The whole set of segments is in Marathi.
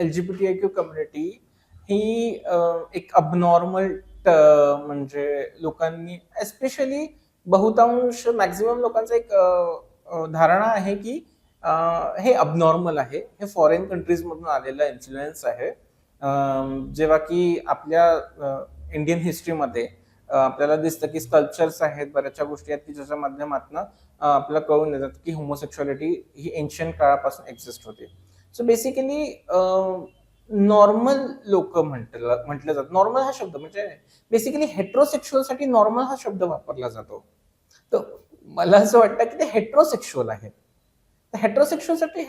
एलजीबीटीआयक्यू कम्युनिटी ही एक अबनॉर्मल म्हणजे लोकांनी एस्पेशली बहुतांश मॅक्झिमम लोकांचा एक धारणा आहे की हे अबनॉर्मल आहे. हे फॉरेन कंट्रीज मधून आलेला इन्फ्लुएन्स आहे. जेव्हा की आपल्या इंडियन हिस्ट्रीमध्ये आपल्याला दिसतं की स्कल्पचर्स आहेत बऱ्याचशा गोष्टी आहेत की ज्याच्या माध्यमातून आपल्याला कळून येतात की होमोसेक्शुअलिटी ही एन्शियंट काळापासून एक्झिस्ट होते. सो बेसिकली नॉर्मल लोक म्हटलं म्हटलं जात. नॉर्मल हा शब्द म्हणजे बेसिकली हेट्रोसेक्शुअलसाठी नॉर्मल हा शब्द वापरला जातो. तर मला असं वाटतं की ते हेट्रोसेक्शुअल आहेत. हेट्रोसेक्शुअलसाठी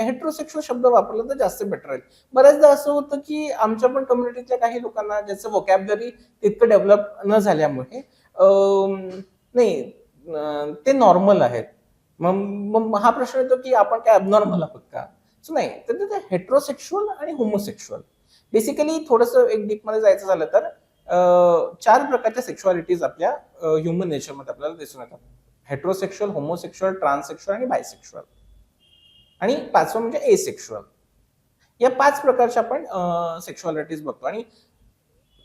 हेट्रोसेक्शुअल शब्द वापरला तर जास्त बेटर राहील बऱ्याचदा असं होतं की आमच्या पण कम्युनिटीतल्या काही लोकांना ज्याचं वोकॅबलरी तितकं डेव्हलप न झाल्यामुळे नाही ते नॉर्मल आहेत. मग मग हा प्रश्न येतो की आपण काय अबनॉर्मल आहोत का? सो नाही. तर ते हेट्रोसेक्शुअल आणि होमोसेक्शुअल बेसिकली थोडंसं एक डीपमध्ये जायचं झालं तर चार प्रकारच्या सेक्शुअलिटीज आपल्या ह्युमन नेचरमध्ये आपल्याला दिसून येतात. हेट्रोसेक्शुअल होमोसेक्शुअल ट्रान्ससेक्शुअल आणि बायसेक्शुअल आणि पाचवं म्हणजे ए सेक्शुअल या पाच प्रकारच्या आपण सेक्शुअलिटीज बघतो. आणि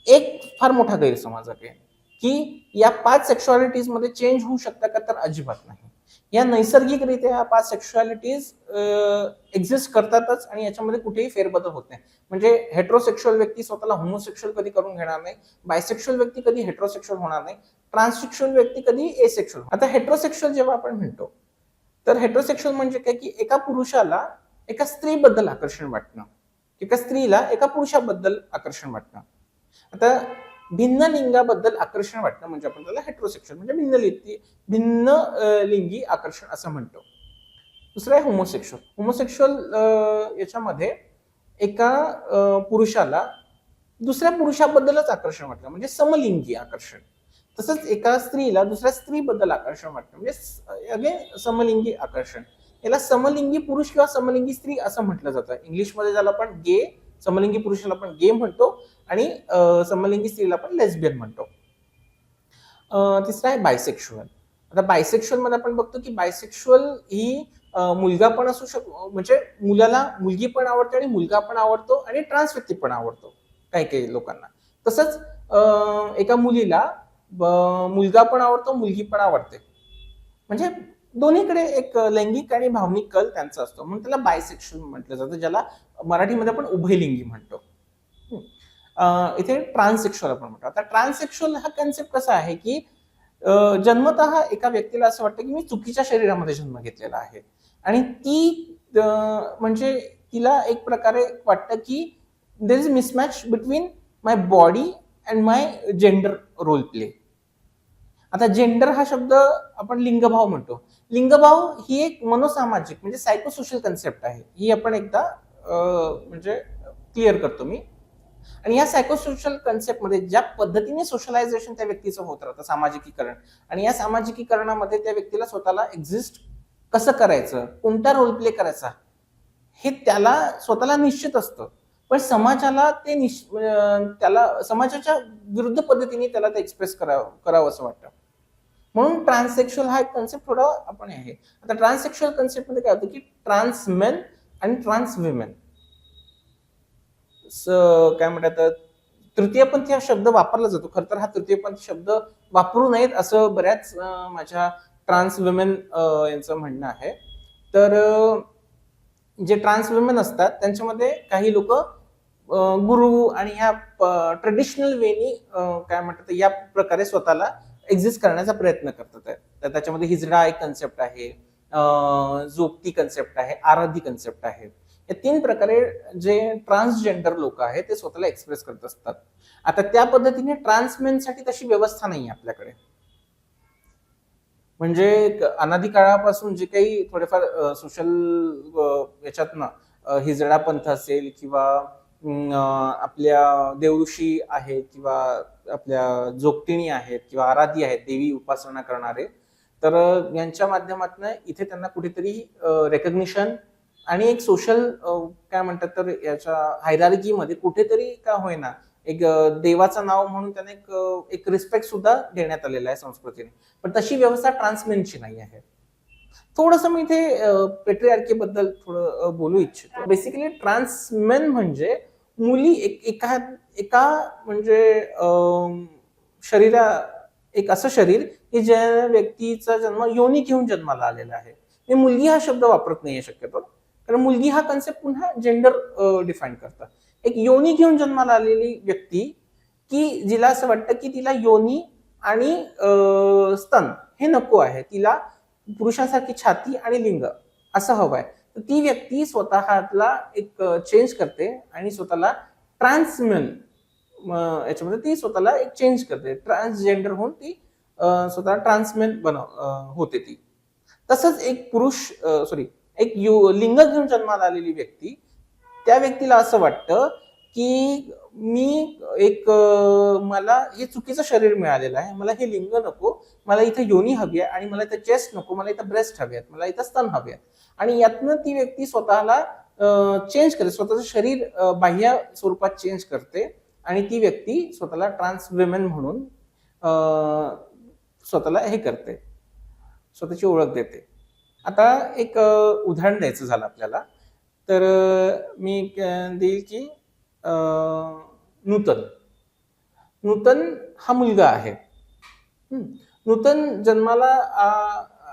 एक फार मोठा गैरसमज आहे की या पाच सेक्शुअलिटीजमध्ये चेंज होऊ शकता का तर अजिबात नाही. या नैसर्गिकरित्या या पाच सेक्शुअलिटीज एक्झिस्ट करतातच आणि याच्यामध्ये कुठेही फेरबदल होत नाही. म्हणजे हेट्रोसेक्शुअल व्यक्ती स्वतःला होमोसेक्शुअल कधी करून घेणार नाही बायसेक्शुअल व्यक्ती कधी हेट्रोसेक्शुअल होणार नाही ट्रान्ससेक्शुअल व्यक्ती कधी एसेक्शुअल आता हेट्रोसेक्शुअल जेव्हा आपण म्हणतो तर हेट्रोसेक्शुअल म्हणजे काय? की एका पुरुषाला एका स्त्रीबद्दल आकर्षण वाटणं. एका स्त्रीला एका पुरुषाबद्दल आकर्षण वाटणं. आता भिन्न लिंगाबद्दल आकर्षण वाटणं म्हणजे आपण त्याला हेट्रोसेक्शुअल म्हणजे भिन्न लिंगी भिन्न लिंगी आकर्षण असं म्हणतो. दुसरं आहे होमोसेक्शुअल होमोसेक्शुअल याच्यामध्ये एका पुरुषाला दुसऱ्या पुरुषाबद्दलच आकर्षण वाटणं म्हणजे समलिंगी आकर्षण. तसंच एका स्त्रीला दुसऱ्या स्त्रीबद्दल आकर्षण वाटतं. म्हणजे अगेन समलिंगी आकर्षण. याला समलिंगी पुरुष किंवा समलिंगी स्त्री असं म्हटलं जातं. इंग्लिशमध्ये ज्याला आपण गे समलिंगी पुरुषाला आपण गे म्हणतो आणि समलिंगी स्त्रीला आपण लेस्बियन म्हणतो. अं, तिसरं आहे बायसेक्शुअल आता बायसेक्शुअलमध्ये आपण बघतो की बायसेक्शुअल ही मुलगा पण असू शक म्हणजे मुलाला मुलगी पण आवडते आणि मुलगा पण आवडतो आणि ट्रान्स व्यक्ती पण आवडतो. काही काही लोकांना. तसंच एका मुलीला मुलगा पण आवडतो मुलगी पण आवडते. म्हणजे दोन्हीकडे एक लैंगिक आणि भावनिक कल त्यांचा असतो. म्हणून त्याला बायसेक्शुअल म्हटलं जातं ज्याला मराठीमध्ये आपण उभयलिंगी म्हणतो. इथे ट्रान्सेक्शुअल आपण म्हणतो. आता ट्रान्सेक्शुअल हा कन्सेप्ट कसा आहे की जन्मत जन्मतः एका व्यक्तीला असं वाटतं की मी चुकीच्या शरीरामध्ये जन्म घेतलेला आहे. आणि ती म्हणजे तिला एक प्रकारे वाटतं की there is mismatch between my body and my gender role play आता जेंडर हा शब्द आपण लिंगभाव म्हणतो. लिंगभाव ही एक मनोसामाजिक म्हणजे सायकोसोशल कन्सेप्ट आहे. ही आपण एकदा म्हणजे क्लिअर करतो मी. आणि या सायकोसोशल कन्सेप्टमध्ये ज्या पद्धतीने सोशलायझेशन त्या व्यक्तीचं होत राहतं सामाजिकीकरण. आणि या सामाजिकीकरणामध्ये त्या व्यक्तीला स्वतःला एक्झिस्ट कसं करायचं कोणता रोल प्ले करायचा हे त्याला स्वतःला निश्चित असतं. पण समाजाला ते निश त्याला समाजाच्या विरुद्ध पद्धतीने त्याला ते एक्सप्रेस करावं करावं असं वाटतं. म्हणून ट्रान्ससेक्शुअल हा एक कन्सेप्ट थोडा आपण आहे. आता ट्रान्ससेक्शुअल कन्सेप्टमध्ये काय होतं की ट्रान्समेन आणि ट्रान्स विमेन काय म्हणतात तृतीयपंथी हा शब्द वापरला जातो. खर तर हा तृतीयपंथी शब्द वापरू नयेत असं बऱ्याच माझ्या ट्रान्स विमेन यांचं म्हणणं आहे. तर जे ट्रान्स विमेन असतात त्यांच्यामध्ये काही लोक गुरु आणि ह्या ट्रेडिशनल वेनी काय म्हणतात या प्रकारे स्वतःला एक्झिस्ट करण्याचा प्रयत्न करतात. तर त्याच्यामध्ये हिजडा एक कन्सेप्ट आहे अं, जोगती कन्सेप्ट आहे आराधी कन्सेप्ट आहे. या तीन प्रकारे जे ट्रान्सजेंडर लोक आहेत ते स्वतःला एक्सप्रेस करत असतात. आता त्या पद्धतीने ट्रान्समेनसाठी तशी व्यवस्था नाही आहे आपल्याकडे. म्हणजे अनादी काळापासून जे काही थोडेफार सोशल याच्यातनं ना हिजडा पंथ असेल किंवा आपल्या देवऋषी आहेत किंवा आपल्या जोगतिणी आहेत किंवा आराधी आहेत देवी उपासना करणारे तर यांच्या माध्यमातून इथे त्यांना कुठेतरी रेकग्निशन आणि एक सोशल काय म्हणतात तर याच्या हायरार्कीमध्ये कुठेतरी का होईना एक देवाचं नाव म्हणून त्यांना एक एक रिस्पेक्ट सुद्धा देण्यात आलेला आहे संस्कृतीने. पण तशी व्यवस्था ट्रान्समेनची नाही आहे. थोडस मी इथे पेट्रियार्की बद्दल थोडं बोलू इच्छितो. बेसिकली ट्रान्समेन म्हणजे मुली एक एका एका म्हणजे शरीरा एक असं शरीर की ज्या व्यक्तीचा जन्म योनी घेऊन जन्माला आलेला आहे. मी मुलगी हा शब्द वापरत नाहीये शक्यतो. कारण मुलगी हा कन्सेप्ट पुन्हा जेंडर डिफाईन करतात एक योनी घेऊन जन्माला आलेली व्यक्ती की जिला असं वाटतं की तिला योनी आणि स्तन हे नको आहे. तिला पुरुषांसारखी छाती आणि लिंग असं हवं आहे तर ती व्यक्ती स्वतःला एक चेंज करते आणि स्वतःला ट्रान्समन याच्यामध्ये ती स्वतःला एक चेंज करते. ट्रान्सजेंडर होऊन ती स्वतः ट्रान्समेन बनव होते ती. तसंच एक पुरुष सॉरी एक यु लिंग घेऊन जन्माला आलेली व्यक्ती त्या व्यक्तीला असं वाटतं की मी एक मला हे चुकीचं शरीर मिळालेलं आहे मला हे लिंग नको मला इथं योनी हवी आहे आणि मला इथं चेस्ट नको मला इथं ब्रेस्ट हवे आहेत मला इथं स्तन हवे आहेत. आणि यातनं ती व्यक्ती स्वतःला चेंज करते. स्वतःचं शरीर बाह्य स्वरूपात चेंज करते. आणि ती व्यक्ती स्वतःला ट्रान्स विमेन म्हणून स्वतःला हे करते. स्वतःची ओळख देते. आता एक उदाहरण द्यायचं झालं आपल्याला. तर मी देईल की नूतन. नूतन हा मुलगा आहे. नूतन जन्माला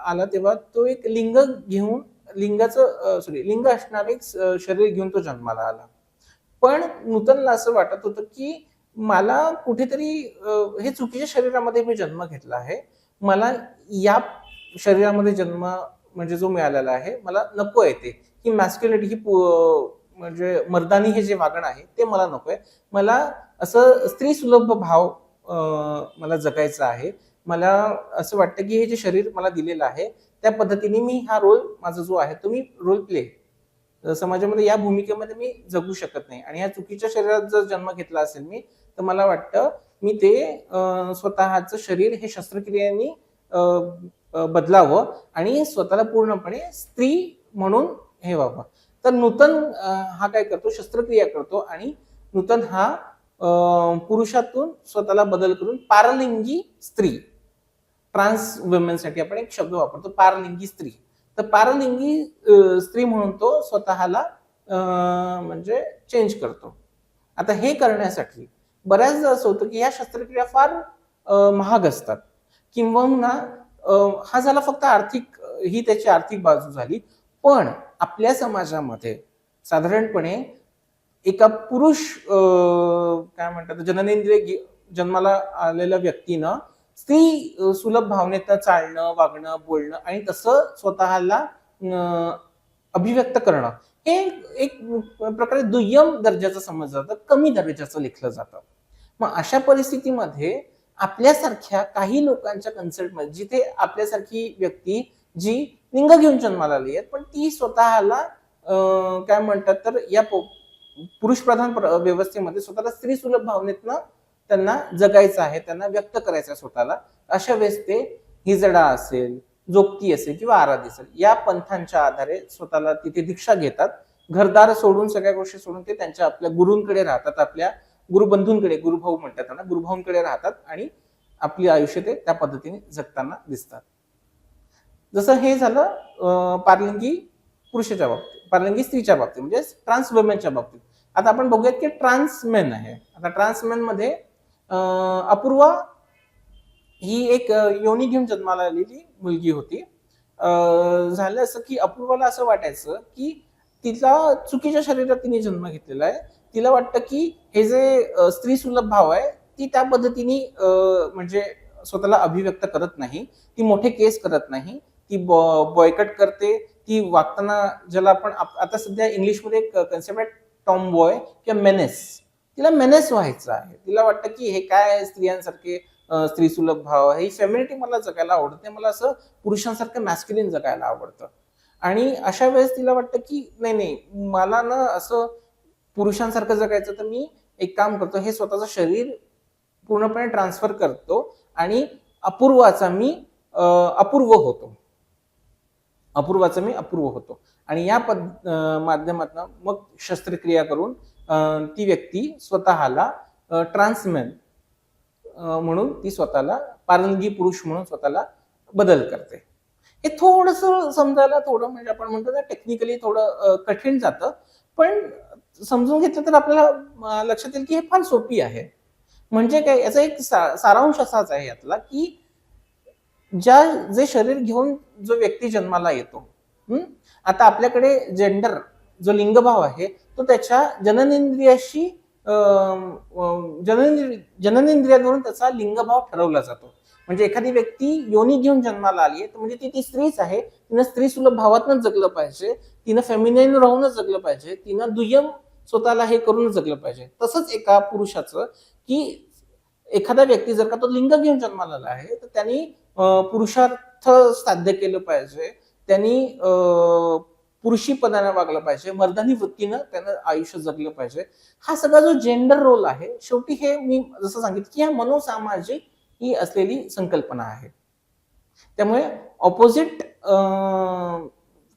आला तेव्हा तो एक लिंग घेऊन लिंगाचं सॉरी लिंग असणारे शरीर घेऊन तो जन्माला आला. पण नूतनला असं वाटत होतं की मला कुठेतरी हे चुकीच्या शरीरामध्ये मी जन्म घेतला आहे. मला या शरीरामध्ये जन्म म्हणजे जो मिळालेला आहे मला नको आहे ते. की मॅस्क्युलिटी ही पु- म्हणजे मर्दानी हे जे वागण आहे ते मला नको आहे. मला असं स्त्री सुलभ भाव मला जगायचा आहे. मला असं वाटतं की हे जे शरीर मला दिलेलं आहे त्या पद्धतीने मी हा रोल माझा जो आहे तो मी रोल प्ले समाजामध्ये या भूमिकेमध्ये मी जगू शकत नाही. आणि या चुकीच्या शरीरात जर जन्म घेतला असेल मी तर मला वाटतं मी ते स्वतःचं शरीर हे शस्त्रक्रियेने बदलावं आणि स्वतःला पूर्णपणे स्त्री म्हणून हे व्हावं तर नूतन हा काय करतो? शस्त्रक्रिया करतो आणि नूतन हा पुरुषातून स्वतःला बदल करून पारलिंगी स्त्री ट्रान्स वुमेनसाठी आपण एक शब्द वापरतो पारलिंगी स्त्री. तर पारलिंगी स्त्री म्हणून तो स्वतःला म्हणजे चेंज करतो. आता हे करण्यासाठी बऱ्याचदा असं होतं की या शस्त्रक्रिया फार महाग असतात. किंवा हा झाला फक्त आर्थिक ही त्याची आर्थिक बाजू झाली. पण आपल्या समाजामध्ये साधारणपणे एका पुरुष काय म्हणतात जननेंद्रिय गे- जन्माला आलेल्या व्यक्तीनं स्त्री सुलभ भावनेत चालणं वागणं बोलणं आणि तसं स्वतःला अभिव्यक्त करणं हे एक प्रकारे दुय्यम दर्जाचं समजलं जातं कमी दर्जाचं लिखलं जातं. मग अशा परिस्थितीमध्ये आपल्यासारख्या काही लोकांच्या कन्सल्टमध्ये जिथे आपल्यासारखी व्यक्ती जी लिंग घेऊन जन्माला आली आहेत पण ती स्वतःला काय म्हणतात तर या पुरुषप्रधान व्यवस्थेमध्ये स्वतःला स्त्री सुलभ भावनेतनं त्यांना जगायचं आहे त्यांना व्यक्त करायचं आहे स्वतःला अशा वेळेस ते हिजडा असेल जोगती असेल किंवा आराधी असेल या पंथांच्या आधारे स्वतःला तिथे दीक्षा घेतात. घरदार सोडून सगळ्या गोष्टी सोडून ते त्यांच्या आपल्या गुरूंकडे राहतात आपल्या गुरुबंधूंकडे गुरुभाऊ म्हणतात त्यांना गुरुभाऊंकडे राहतात आणि आपली आयुष्य ते त्या पद्धतीने जगताना दिसतात. जसं हे झालं पारलिंगी पुरुषाच्या बाबतीत पारलिंगी स्त्रीच्या बाबतीत म्हणजे ट्रान्स वुमेनच्या बाबतीत. आता आपण बघूयात की ट्रान्समेन आहे. आता ट्रान्समेन मध्ये अपूर्वा ही एक योनी घेऊन जन्माला आलेली मुलगी होती. झालं असं की अपूर्वाला असं वाटायचं की तिला चुकीच्या शरीरात तिने जन्म घेतलेला आहे. तिला वाटतं की हे जे स्त्री सुलभ भाव आहे ती त्या पद्धतीने म्हणजे स्वतःला अभिव्यक्त करत नाही. ती मोठे केस करत नाही. ती बॉयकट करते. ती वागताना ज्याला आपण आता सध्या इंग्लिशमध्ये एक कन्सेप्ट आहे टॉम बॉय किंवा मेनेस. तिला मेनेस व्हायचं आहे. तिला वाटतं की हे काय स्त्रियांसारखे स्त्री सुलभ भाव ही फेमिनिटी मला जगायला आवडते मला असं पुरुषांसारखं मॅस्क्युलिन जगायला आवडतं. आणि अशा वेळेस तिला वाटतं की नाही नाही मला ना असं पुरुषांसारखं जगायचं तर मी एक काम करतो. हे स्वतःचं शरीर पूर्णपणे ट्रान्सफर करतो आणि अपूर्वाचा मी अपूर्व होतो. अपूर्वाचा मी अपूर्व होतो. आणि या पद माध्यमातून मग शस्त्रक्रिया करून ती व्यक्ती स्वतःला ट्रान्समॅन म्हणून ती स्वतःला पारंगी पुरुष म्हणून स्वतःला बदल करते. हे थोडस समजायला थोडं म्हणजे आपण म्हणतो ना टेक्निकली थोडं कठीण जातं. पण समजून घेतलं तर आपल्याला लक्षात येईल की हे फार सोपी आहे. म्हणजे काय याचा एक सा- सारांश असाच आहे यातला की ज्या जे शरीर घेऊन जो व्यक्ती जन्माला येतो आता आपल्याकडे जेंडर जो लिंगभाव आहे तो त्याच्या जननेंद्रियाशी अं, जननेंद्रिय जननेंद्रियावरून त्याचा लिंगभाव ठरवला जातो. म्हणजे एखादी व्यक्ती योनी घेऊन जन्माला आली आहे तर म्हणजे ती ती स्त्रीच आहे. तिनं स्त्री सुलभ भावातूनच जगलं पाहिजे. तिनं फेमिनाईन राहूनच जगलं पाहिजे. तिनं दुय्यम स्वतःला हे करूनच जगलं पाहिजे. तसंच एका पुरुषाचं की एखादा व्यक्ती जर का तो लिंग घेऊन जन्माला आला आहे तर त्यांनी पुरुषार्थ साध्य केलं पाहिजे. त्यांनी पुरुषी पदाने वागलं पाहिजे मर्दानी वृत्तीनं त्यानं आयुष्य जगलं पाहिजे. हा सगळा जो जेंडर रोल आहे शेवटी हे मी जसं सांगितलं की हा मनोसामाजिक ही असलेली संकल्पना आहे. त्यामुळे ऑपोजिट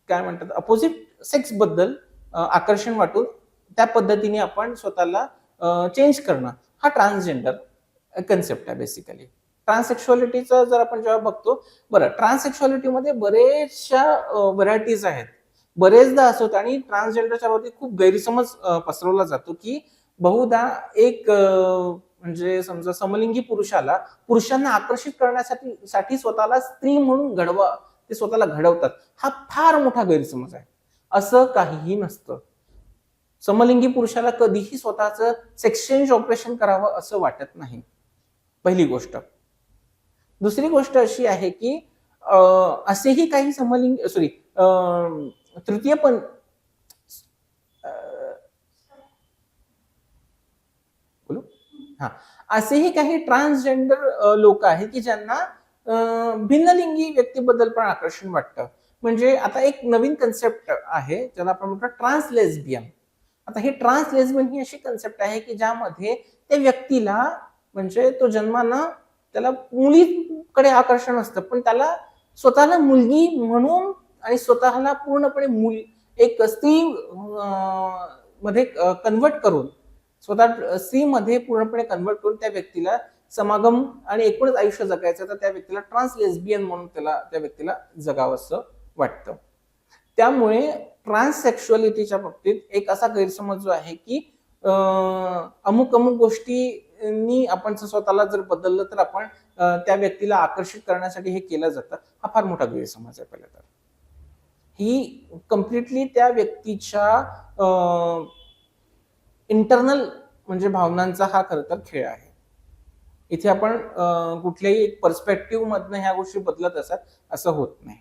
काय म्हणतात अपोजिट सेक्सबद्दल आकर्षण वाटून त्या पद्धतीने आपण स्वतःला चेंज करणं हा ट्रान्सजेंडर कन्सेप्ट आहे बेसिकली ट्रान्सेक्शुअलिटीचं जर आपण जेव्हा बघतो बरं ट्रान्सेक्शुअलिटीमध्ये बरेचशा व्हरायटीज आहेत. बरेचदा असं होतं आणि ट्रान्सजेंडरच्या बाबतीत खूप गैरसमज पसरवला जातो की बहुधा एक म्हणजे समजा समलिंगी पुरुषाला पुरुषांना आकर्षित करण्यासाठी साठी स्वतःला स्त्री म्हणून घडवा ते स्वतःला घडवतात. हा फार मोठा गैरसमज आहे. असं काहीही नसतं. समलिंगी पुरुषाला कधीही स्वतःचं सेक्सचेंज ऑपरेशन करावं असं वाटत नाही. पहिली गोष्ट. दुसरी गोष्ट अशी आहे की असेही काही समलिंग सॉरी तृतीय पण बोलू? हा. असेही काही ट्रान्सजेंडर लोक आहेत की ज्यांना भिन्नलिंगी व्यक्तीबद्दल पण आकर्षण वाटतं. म्हणजे आता एक नवीन कन्सेप्ट आहे ज्याला आपण म्हणतो ट्रान्स लेस्बियन आता हे ट्रान्स लेस्बियन ही अशी कन्सेप्ट आहे की ज्यामध्ये त्या व्यक्तीला म्हणजे तो जन्मानं त्याला मुलीकडे आकर्षण असतं पण त्याला स्वतःला मुलगी म्हणून आणि स्वतःला पूर्णपणे मूल एक स्त्री मध्ये कन्वर्ट करून स्वतः स्त्रीमध्ये पूर्णपणे कन्वर्ट करून त्या व्यक्तीला समागम आणि एकूणच आयुष्य जगायचं तर त्या व्यक्तीला ट्रान्स लेस्बियन म्हणून त्याला त्या व्यक्तीला जगावंसं वाटतं. त्यामुळे ट्रान्ससेक्शुअलिटीच्या बाबतीत एक असा गैरसमज जो आहे की अमुक अमुक गोष्टींनी आपण स्वतःला जर बदललं तर आपण त्या व्यक्तीला आकर्षित करण्यासाठी हे केलं जातं. हा फार मोठा गैरसमज आहे पहिल्या तर. ही कम्प्लिटली त्या व्यक्तीच्या इंटरनल म्हणजे भावनांचा हा खरं तर खेळ आहे. इथे आपण कुठल्याही एक पर्स्पेक्टिव्ह मधनं ह्या गोष्टी बदलत असतात असं होत नाही.